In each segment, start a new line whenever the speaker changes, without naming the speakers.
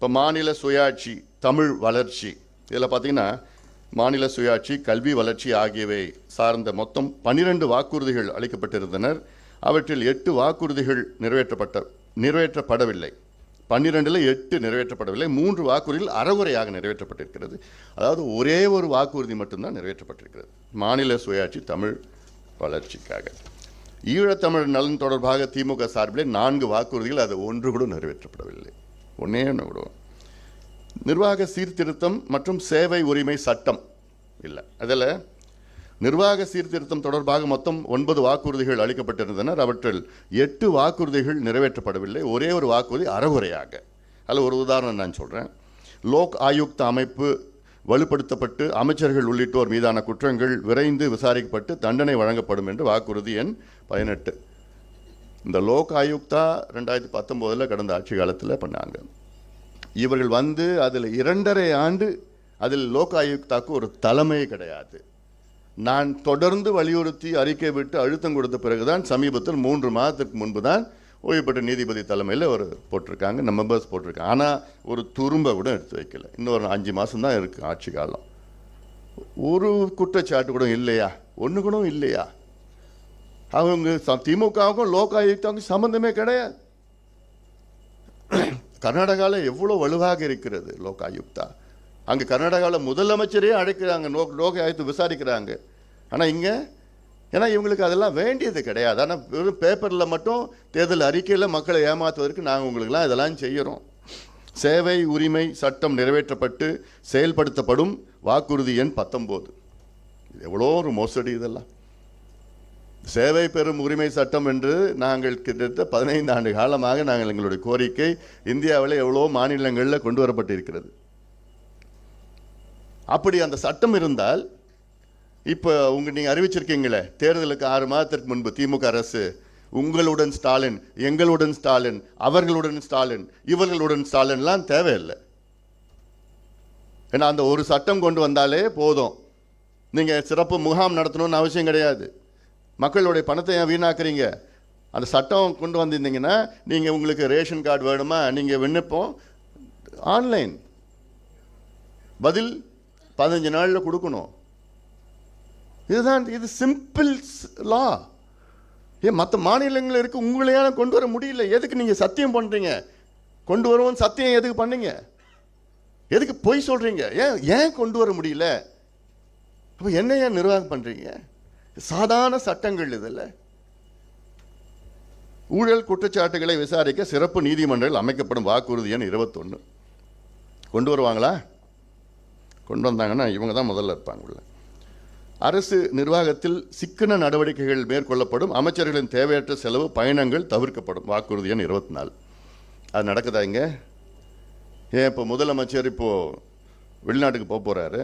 இப்போ மாநில சுயாட்சி தமிழ் வளர்ச்சி. இதில் பார்த்தீங்கன்னா மாநில சுயாட்சி கல்வி வளர்ச்சி ஆகியவை சார்ந்த மொத்தம் பன்னிரண்டு வாக்குறுதிகள் அளிக்கப்பட்டிருந்தனர். அவற்றில் எட்டு வாக்குறுதிகள் நிறைவேற்றப்பட்ட நிறைவேற்றப்படவில்லை. பன்னிரெண்டில் எட்டு நிறைவேற்றப்படவில்லை. மூன்று வாக்குறுதிகள் அறகுறையாக நிறைவேற்றப்பட்டிருக்கிறது. அதாவது ஒரே ஒரு வாக்குறுதி மட்டும்தான் நிறைவேற்றப்பட்டிருக்கிறது. மாநில சுயாட்சி தமிழ் வளர்ச்சிக்காக. ஈழத்தமிழ் நலன் தொடர்பாக திமுக சார்பிலே நான்கு வாக்குறுதிகள் அது ஒன்று கூட நிறைவேற்றப்படவில்லை. ஒன்னே ஒன்று விடுவோம். நிர்வாக சீர்திருத்தம் மற்றும் சேவை உரிமை சட்டம். இல்லை அதில் நிர்வாக சீர்திருத்தம் தொடர்பாக மொத்தம் ஒன்பது வாக்குறுதிகள் அளிக்கப்பட்டிருந்தனர் அவற்றில் எட்டு வாக்குறுதிகள் நிறைவேற்றப்படவில்லை. ஒரே ஒரு வாக்குறுதி அறகுறையாக. அதில் ஒரு உதாரணம் நான் சொல்கிறேன் லோக் ஆயுக்த அமைப்பு வலுப்படுத்தப்பட்டு அமைச்சர்கள் உள்ளிட்டோர் மீதான குற்றங்கள் விரைந்து விசாரிக்கப்பட்டு தண்டனை வழங்கப்படும் என்று வாக்குறுதி எண் பதினெட்டு. இந்த லோக் ஆயுக்தா ரெண்டாயிரத்தி பத்தொம்போதில் கடந்த ஆட்சி காலத்தில் பண்ணாங்க. இவர்கள் வந்து அதில் இரண்டரை ஆண்டு அதில் லோக் ஆயுக்தாக்கு ஒரு தலைமை கிடையாது. நான் தொடர்ந்து வலியுறுத்தி அறிக்கை விட்டு அழுத்தம் கொடுத்த பிறகுதான் சமீபத்தில் மூன்று மாதத்துக்கு முன்பு தான் ஓய்வு பெற்ற நீதிபதி தலைமையில் ஒரு போட்டிருக்காங்க நம்ம பஸ் போட்டிருக்காங்க. ஆனால் ஒரு துரும்ப கூட எடுத்து வைக்கல. இன்னொரு அஞ்சு மாதம் தான் இருக்குது ஆட்சி காலம். ஒரு குற்றச்சாட்டு கூட இல்லையா? ஒன்று கூட இல்லையா? அவங்க ச- திமுகவுக்கும் லோக் ஆயுக்தாவுக்கும் சம்மந்தமே கிடையாது. கர்நாடகாவில் எவ்வளோ வலுவாக இருக்கிறது லோக் ஆயுக்தா அங்கே கர்நாடகாவில் முதலமைச்சரே அழைக்கிறாங்க லோ லோக் ஆயுக்தா விசாரிக்கிறாங்க. ஆனால் இங்கே ஏன்னா இவங்களுக்கு அதெல்லாம் வேண்டியது கிடையாது. ஆனால் வெறும் பேப்பரில் மட்டும் தேர்தல் அறிக்கையில் மக்களை ஏமாற்றுவதற்கு நாங்கள் உங்களுக்கெல்லாம் இதெல்லாம் செய்கிறோம் சேவை உரிமை சட்டம் நிறைவேற்றப்பட்டு செயல்படுத்தப்படும் வாக்குறுதி எண் பத்தொம்போது. இது எவ்வளோ ஒரு மோசடி இதெல்லாம். சேவை பெறும் உரிமை சட்டம் என்று நாங்கள் கிட்டத்தட்ட பதினைந்து ஆண்டு காலமாக நாங்கள் எங்களுடைய கோரிக்கை இந்தியாவில் எவ்வளோ மாநிலங்களில் கொண்டு வரப்பட்டிருக்கிறது. அப்படி அந்த சட்டம் இருந்தால் இப்போ உங்க நீங்கள் அறிவிச்சிருக்கீங்களே தேர்தலுக்கு ஆறு மாதத்திற்கு முன்பு திமுக அரசு உங்களுடன் ஸ்டாலின் எங்களுடன் ஸ்டாலின் அவர்களுடன் ஸ்டாலின் இவர்களுடன் ஸ்டாலின்லாம் தேவையில்லை. ஏன்னா அந்த ஒரு சட்டம் கொண்டு வந்தாலே போதும். நீங்கள் சிறப்பு முகாம் நடத்தணும்னு அவசியம் கிடையாது. மக்களுடைய பணத்தை ஏன் வீணாக்குறீங்க? அந்த சட்டம் கொண்டு வந்திருந்தீங்கன்னா நீங்கள் உங்களுக்கு ரேஷன் கார்டு வேணுமா? நீங்கள் விண்ணப்பம் ஆன்லைன். பதில் பதினஞ்சு நாளில் கொடுக்கணும். இதுதான் இது சிம்பிள் லா. ஏன் மற்ற மாநிலங்கள் இருக்கு உங்களையால கொண்டு வர முடியல. எதுக்கு நீங்கள் சத்தியம் பண்ணுறீங்க கொண்டு வருவோம் சத்தியம் எதுக்கு பண்ணீங்க? எதுக்கு பொய் சொல்கிறீங்க ஏன் ஏன் கொண்டு வர முடியல? அப்போ என்ன ஏன் நிர்வாகம் பண்ணுறீங்க சாதாரண சட்டங்கள் இதில். ஊழல் குற்றச்சாட்டுகளை விசாரிக்க சிறப்பு நீதிமன்றங்கள் அமைக்கப்படும் வாக்குறுதி எண் இருபத்தொன்று கொண்டு வருவாங்களா? கொண்டு வந்தாங்கன்னா இவங்க தான் முதல்ல இருப்பாங்க உள்ள அரசு நிர்வாகத்தில் சிக்கன நடவடிக்கைகள் மேற்கொள்ளப்படும். அமைச்சர்களின் தேவையற்ற செலவு பயணங்கள் தவிர்க்கப்படும். வாக்குறுதி எண் இருபத்தி நாலு அது நடக்குதா இங்கே? ஏன் இப்போ முதலமைச்சர் இப்போது வெளிநாட்டுக்கு போக போகிறாரு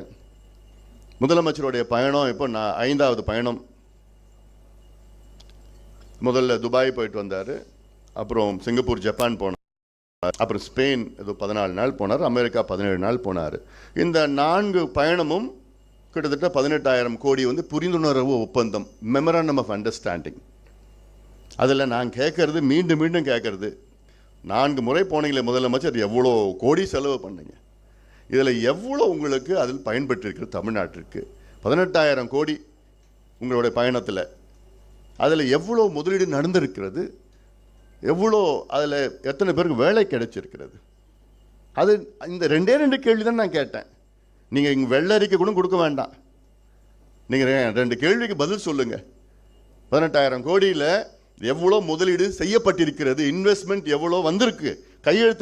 முதலமைச்சருடைய பயணம் இப்போ நான் ஐந்தாவது பயணம். முதல்ல துபாய் போயிட்டு வந்தார். அப்புறம் சிங்கப்பூர் ஜப்பான் போனார். அப்புறம் ஸ்பெயின் இது பதினாலு நாள் போனார். அமெரிக்கா பதினேழு நாள் போனார். இந்த நான்கு பயணமும் கிட்டத்தட்ட பதினெட்டாயிரம் கோடி வந்து புரிந்துணர்வு ஒப்பந்தம் மெமராண்டம் ஆஃப் அண்டர்ஸ்டாண்டிங் அதில் நான் கேட்கறது மீண்டும் மீண்டும் கேட்கறது. நான்கு முறை போனீங்களே முதலமைச்சர் எவ்வளோ கோடி செலவு பண்ணுங்கள் இதில் எவ்வளோ உங்களுக்கு அதில் பயன்பெற்றிருக்கு தமிழ்நாட்டிற்கு? பதினெட்டாயிரம் கோடி உங்களுடைய பயணத்தில். அதில் எவ்வளோ முதலீடு நடந்திருக்கிறது? எவ்வளோ அதில் எத்தனை பேருக்கு வேலை கிடைச்சிருக்கிறது? அது இந்த ரெண்டே ரெண்டு கேள்வி தான் நான் கேட்டேன். நீங்கள் இங்கே வெள்ளை அறிக்கை கூட கொடுக்க வேண்டாம். நீங்கள் ரெண்டு கேள்விக்கு பதில் சொல்லுங்கள் பதினெட்டாயிரம் கோடியில் எவ்வளோ முதலீடு செய்யப்பட்டிருக்கிறது? இன்வெஸ்ட்மெண்ட் எவ்வளோ வந்திருக்கு? கையெழுத்து